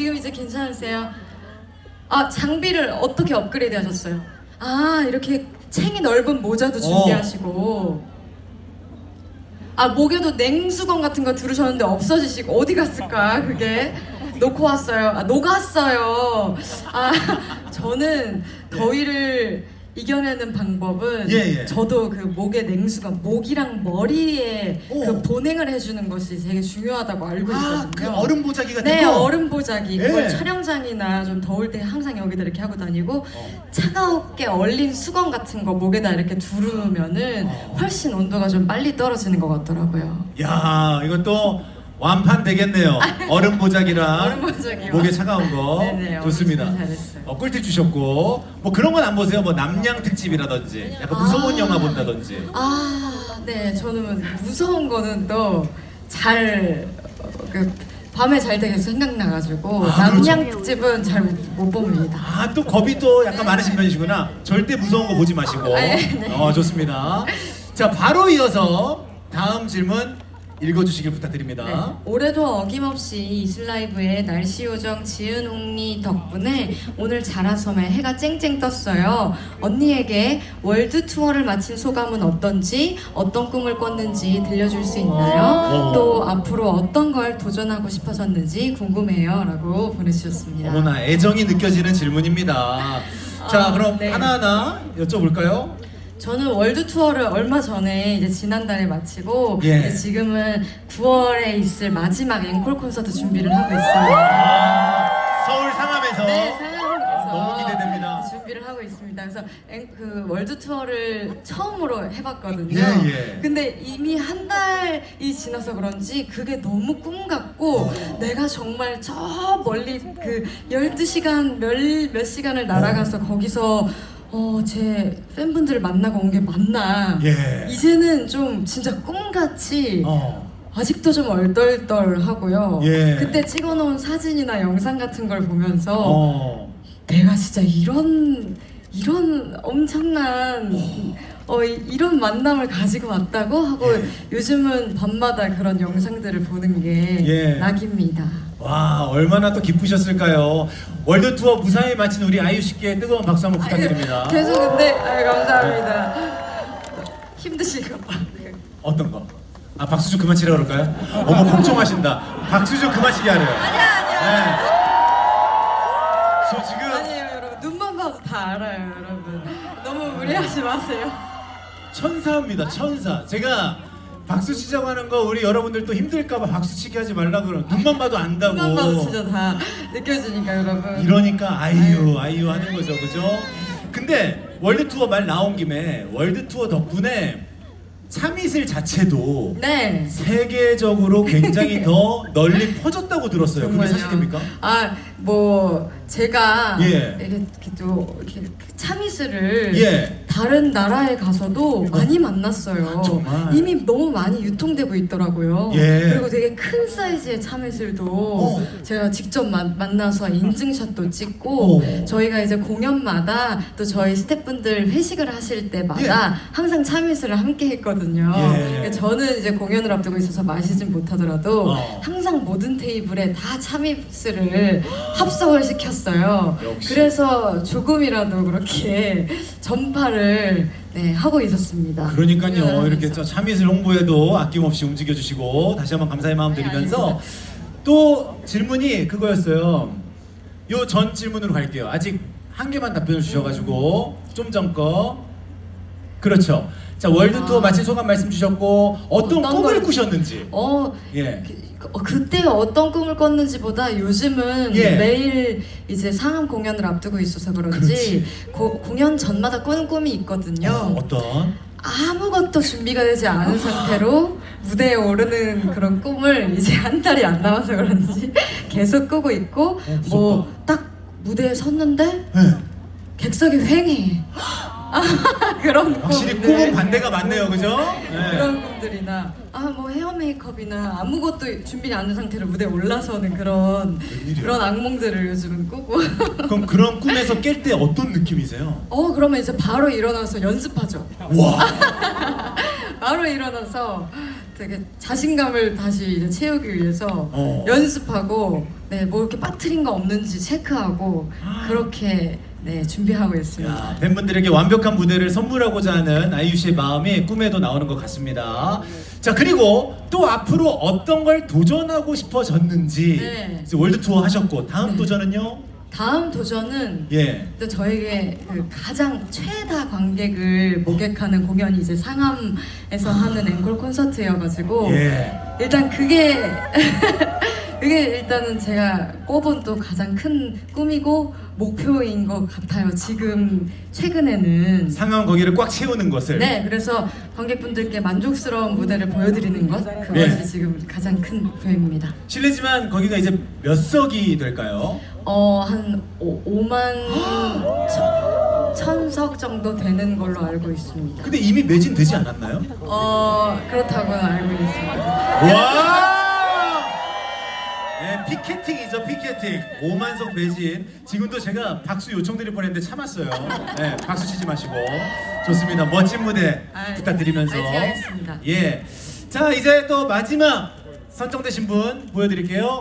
지금 이제 괜찮으세요? 아 장비를 어떻게 업그레이드 하셨어요? 아 이렇게 챙이 넓은 모자도 준비하시고. 아 목에도 냉수건 같은 거 들으셨는데 없어지시고 어디 갔을까 그게? 놓고 왔어요. 아 녹았어요. 아 저는 더위를 이겨내는 방법은 예, 예. 저도 그 목에 냉수건 목이랑 머리에 오. 그 보냉을 해주는 것이 되게 중요하다고 알고 있거든요. 아, 그 얼음 보자기 같은 네, 거. 얼음 보자기. 예. 그걸 촬영장이나 좀 더울 때 항상 여기다 이렇게 하고 다니고 어. 차가웠게 얼린 수건 같은 거 목에다 이렇게 두르면은 어. 훨씬 온도가 좀 빨리 떨어지는 것 같더라고요. 야, 이것도 완판 되겠네요. 얼음 보자기랑 얼음 보자기와. 목에 차가운 거 네네, 좋습니다. 잘했어요. 어, 꿀팁 주셨고 뭐 그런 건 안 보세요. 뭐 남양 특집이라든지 약간 무서운 아. 영화 본다든지. 아, 네, 저는 무서운 거는 또잘그 밤에 잘때 계속 생각나가지고 아, 그렇죠. 남양 특집은 잘 못 봅니다. 아 또 겁이 또 약간 많으신 편이시구나. 절대 무서운 거 보지 마시고. 아, 네, 네. 어 좋습니다. 자 바로 이어서 다음 질문 읽어주시길 부탁드립니다. 네, 올해도 어김없이 이슬라이브의 날씨 요정 지은 옹리 덕분에 오늘 자라섬에 해가 쨍쨍 떴어요. 언니에게 월드 투어를 마친 소감은 어떤지, 어떤 꿈을 꿨는지 들려줄 수 있나요? 오. 또 앞으로 어떤 걸 도전하고 싶어졌는지 궁금해요 라고 보내주셨습니다. 어머나 애정이 느껴지는 질문입니다. 자 아, 그럼 네. 하나하나 여쭤볼까요? 저는 월드 투어를 얼마 전에 이제 지난달에 마치고 예. 이제 지금은 9월에 있을 마지막 앵콜 콘서트 준비를 하고 있어요. 아, 서울 상암에서 네, 상암에서 너무 기대됩니다. 준비를 하고 있습니다. 그래서 앵- 그 월드 투어를 처음으로 해봤거든요. 예, 예. 근데 이미 한 달이 지나서 그런지 그게 너무 꿈 같고 어. 내가 정말 저 멀리 그 12시간 몇, 몇 시간을 날아가서 거기서 어, 제 팬분들을 만나고 온 게 맞나. 예. 이제는 좀 진짜 꿈같이 어. 아직도 좀 얼떨떨하고요. 예. 그때 찍어놓은 사진이나 영상 같은 걸 보면서 어. 내가 진짜 이런 이런 엄청난 어 이- 이런 만남을 가지고 왔다고 하고 예. 요즘은 밤마다 그런 영상들을 보는 게 예. 낙입니다. 와 얼마나 또 기쁘셨을까요? 월드 투어 무사히 마친 우리 아이유 씨께 뜨거운 박수 한번 부탁드립니다. 계속 근데 아유, 감사합니다. 힘드시고 어떤 거? 아 박수 좀 그만 치라 그럴까요? 어머 걱정하신다. 박수 좀 그만 치게 하래요. 아니야 아니야. 네. 저 지금 아니에요 여러분 눈만 봐도 다 알아요 여러분 너무 무리하지 마세요. 천사입니다 천사. 제가 박수 치자고 하는 거 우리 여러분들 또 힘들까봐 박수 치게 하지 말라 그러. 눈만 봐도 안다고. 눈만 봐도 진짜 다 느껴지니까 여러분. 이러니까 아이유 아이유 하는 거죠 그죠? 근데 월드 투어 말 나온 김에 월드 투어 덕분에 참이슬 자체도 네. 세계적으로 굉장히 더 널리 퍼졌다고 들었어요. 그게 정말요? 사실입니까? 아, 뭐 제가 예. 이렇게, 또 이렇게 참이슬을 예. 다른 나라에 가서도 많이 만났어요. 정말? 이미 너무 많이 유통되고 있더라고요. 예. 그리고 되게 큰 사이즈의 참이슬도 어. 제가 직접 만, 만나서 인증샷도 찍고 어. 저희가 이제 공연마다 또 저희 스태프분들 회식을 하실 때마다 항상 참이슬을 함께 했거든요. 예. 그러니까 저는 이제 공연을 앞두고 있어서 마시진 못하더라도 어. 항상 모든 테이블에 다 참이슬을 합성을 시켰어요. 역시. 그래서 조금이라도 그렇게 전파를 네, 하고 있었습니다. 그러니까요. 공연을 이렇게. 저 참이슬 홍보에도 아낌없이 움직여 주시고 다시 한번 감사의 마음 네, 드리면서 또 질문이 그거였어요. 요 전 질문으로 갈게요. 아직 한 개만 답변을 주셔가지고 좀 전 거. 그렇죠. 자 월드 투어 아. 마친 소감 말씀 주셨고 어떤, 어떤 꿈을 걸- 꾸셨는지. 어, 예. 그, 어, 그 때 어떤 꿈을 꿨는지보다 요즘은 예. 매일 이제 상암 공연을 앞두고 있어서 그런지. 고- 공연 전마다 꾸는 꿈이 있거든요. 어, 어떤? 아무것도 준비가 되지 않은 상태로 무대에 오르는 그런 꿈을 이제 한 달이 안 남아서 그런지 계속 꾸고 있고 어. 뭐 딱 무대에 섰는데 네. 객석이 휑해 그런 확실히 꿈들. 꿈은 반대가 많네요, 그죠? 네. 그런 꿈들이나 아 뭐 헤어 메이크업이나 아무것도 준비 안된 상태로 무대에 올라서는 그런 웬일이야? 그런 악몽들을 요즘은 꾸고 그럼 그런 꿈에서 깰 때 어떤 느낌이세요? 어 그러면 이제 바로 일어나서 연습하죠 와. 바로 일어나서 되게 자신감을 다시 이제 채우기 위해서 어. 연습하고 네, 뭐 이렇게 빠트린 거 없는지 체크하고 그렇게 네, 준비하고 있습니다. 야, 팬분들에게 완벽한 무대를 선물하고자 하는 아이유 씨의 마음이 꿈에도 나오는 것 같습니다. 자 그리고 또 앞으로 어떤 걸 도전하고 싶어졌는지 네. 이제 월드 투어 하셨고 다음 네. 도전은요? 다음 도전은 예. 또 저에게 그 가장 최다 관객을 목격하는 공연이 이제 상암에서 하는 앵콜 콘서트여가지고 예. 일단 그게 그게 일단은 제가 꼽은 또 가장 큰 꿈이고 목표인 것 같아요. 지금 최근에는 상암 거기를 꽉 채우는 것을. 네 그래서 관객분들께 만족스러운 무대를 보여드리는 것 그것이 네. 지금 가장 큰 목표입니다. 실례지만 거기가 이제 몇 석이 될까요? 어한 5만 천석 정도 되는 걸로 알고 있습니다. 근데 이미 매진되지 않았나요? 어 그렇다고는 알고 있습니다. 와! 네, 피켓팅이죠, 피켓팅. 5만석 매진. 지금도 제가 박수 요청드릴 뻔했는데 참았어요. 네, 박수 치지 마시고. 좋습니다. 멋진 무대 부탁드리면서. 하겠습니다. 예. 자, 이제 또 마지막 선정되신 분 보여드릴게요.